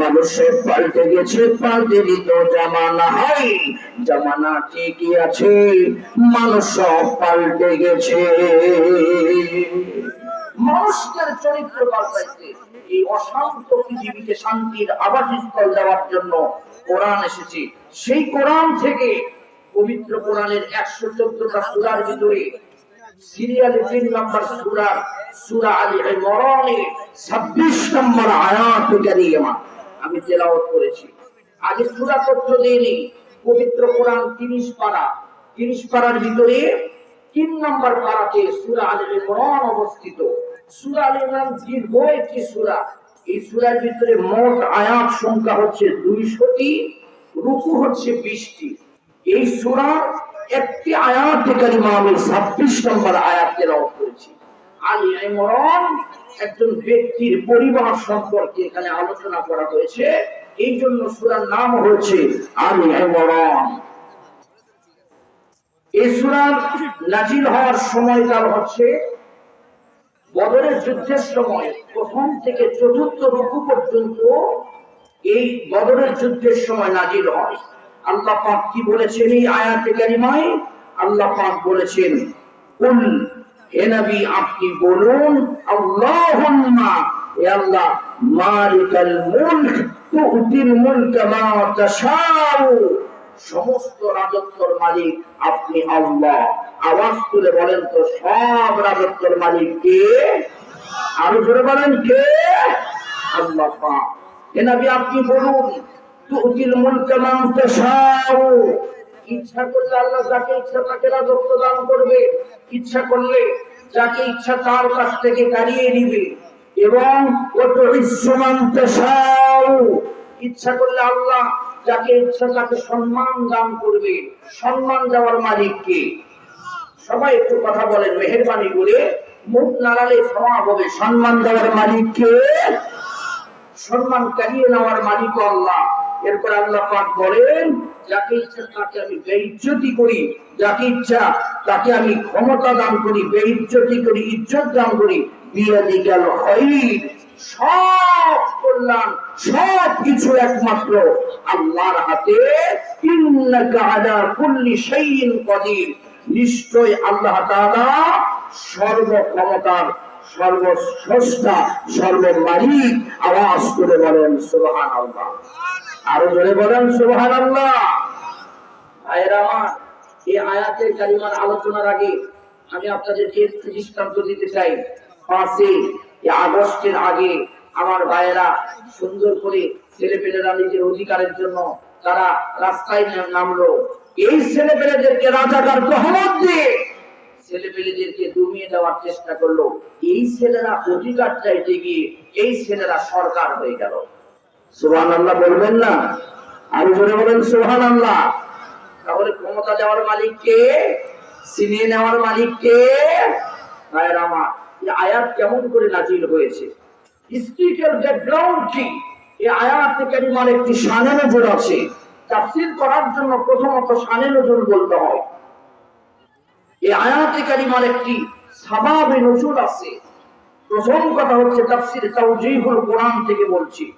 মানুষে পাল্টে গেছে পাল্টেরই তো জামানা। হাই, জামানা ঠিকই আছে, মানুষ পাল্টে গেছে। মানুষের চরিত্র পাল্টাইছে এই অশান্ত পৃথিবীতে শান্তির আবাসস্থল দেওয়ার জন্য কোরআন এসেছে। সেই কোরআন থেকে পবিত্র কোরআনের একশো চোদ্দটা সুরার ভিতরে সিরিয়ালে তিন নম্বর সুরার, সুরা আলী মরণে ছাব্বিশ নম্বর আয়াত কারিমা আমি তেলাওয়াত করেছি। আগে সুরা তথ্য দিইনি, পবিত্র কোরআন তিরিশ পারা। তিরিশ পারার ভিতরে তিন নম্বর পারাতে সুরা আলী ইমরান অবস্থিত। সুরা আলী ইমরান দীর্ঘ একটি সুরা। এই সুরার ভিতরে মোট আয়াত সংখ্যা হচ্ছে দুইশটি, রুকু হচ্ছে বিশটি। এই সুরা একটি আয়াত কারিমা আমি ছাব্বিশ নম্বর আয়াত তেলাওয়াত করেছি। আলী ইমরান একজন ব্যক্তির পরিবার সম্পর্কে এখানে আলোচনা করা হয়েছে। এই জন্য সুরার নাম হয়েছে আলী ইমরান এই সুরার নাজিল হওয়ার সময়কাল হচ্ছে বদরের যুদ্ধের সময়। প্রথম থেকে চতুর্থ রুকু পর্যন্ত এই বদরের যুদ্ধের সময় নাজিল হয়। আল্লাহ পাক কি বলেছেন এই আয়াতে কারিমায়? আল্লাহ পাক বলেছেন নবী, আপনি বলুন, আল্লাহুম্মা, হে আল্লাহ, মালিকাল মুলক, তুতিল মুলক মা তাশাউ। সমস্ত রাজত্বর মালিক আপনি আল্লাহ। আওয়াজ তুলে বলেন তো, সব রাজত্বর মালিক কে? আরও জোরে বলেন, কে? আল্লাহ পাক। হে নবী, আপনি বলুন, তুতিল মুলক মান তাশাউ। ইচ্ছা করলে আল্লাহ যাকে ইচ্ছা তাকে রাজত্ব দান করবে। ইচ্ছা করলে যাকে ইচ্ছা তার কাছ থেকে কারিয়ে নিবে। এবং ইচ্ছা করলে আল্লাহ যাকে ইচ্ছা তাকে সম্মান দান করবে। সম্মান দেওয়ার মালিক কে? সবাই একটু কথা বলেন, মেহরবানি করে মুখ নাড়ালে ক্ষমা হবে। সম্মান দেওয়ার মালিক কে? সম্মান কারিয়ে নেওয়ার মালিক আল্লাহ। এরপর আল্লাহ পাক বলেন, যাকে ইচ্ছা তাকে আমি বেইজ্জতি করি, যাকে ইচ্ছা তাকে আমি ক্ষমতা দান করি, বেইজ্জতি করি, ইজ্জত দান করি। বিয়াদি গেল সব কল্যাণ, সব কিছু একমাত্র আল্লাহর হাতে। কুল্লি শাইইন কাদির। নিশ্চয় আল্লাহ তাআলা সর্বক্ষমতার সর্বস্রষ্টা, সর্বমালিক। আওয়াজ করে বলেন সুবহান আল্লাহ আরও জোরে বলেন আল্লাহ এই আয়াতের কালিমার আলোচনার আগে আমি আপনাদের যে দৃষ্টান্ত দিতে চাই পাঁচই আগস্টের আগে আমার ভাইয়েরা সুন্দর করে ছেলে পেলেরা নিজের অধিকারের জন্য তারা রাস্তায় নামলো। এই ছেলে পেলেদেরকে রাজাকার তহমত দিয়ে ছেলে পেলেদেরকে দমিয়ে দেওয়ার চেষ্টা করল। এই ছেলেরা অধিকার চাইতে গিয়ে, এই ছেলেরা সরকার হয়ে গেল। সুহান আল্লাহ বলবেন না। আর জোরে বলেন সুহান আল্লাহ তাহলে ক্ষমতা দেওয়ার মালিক কে? ছিনিয়ে নেওয়ার মালিক কে? আমার। আয়াত কেমন করে নাজিল হয়েছে? ব্যাকগ্রাউন্ড কি? এই আয়াত একটি শানে নজর আছে। তাফসীর করার জন্য প্রথমত শানে নজর বলতে হয়। এই আয়াতে কারিমার একটি সাবাবে নজর আছে। প্রথম কথা হচ্ছে তাফসীর তাওজীহুল কোরআন থেকে বলছি।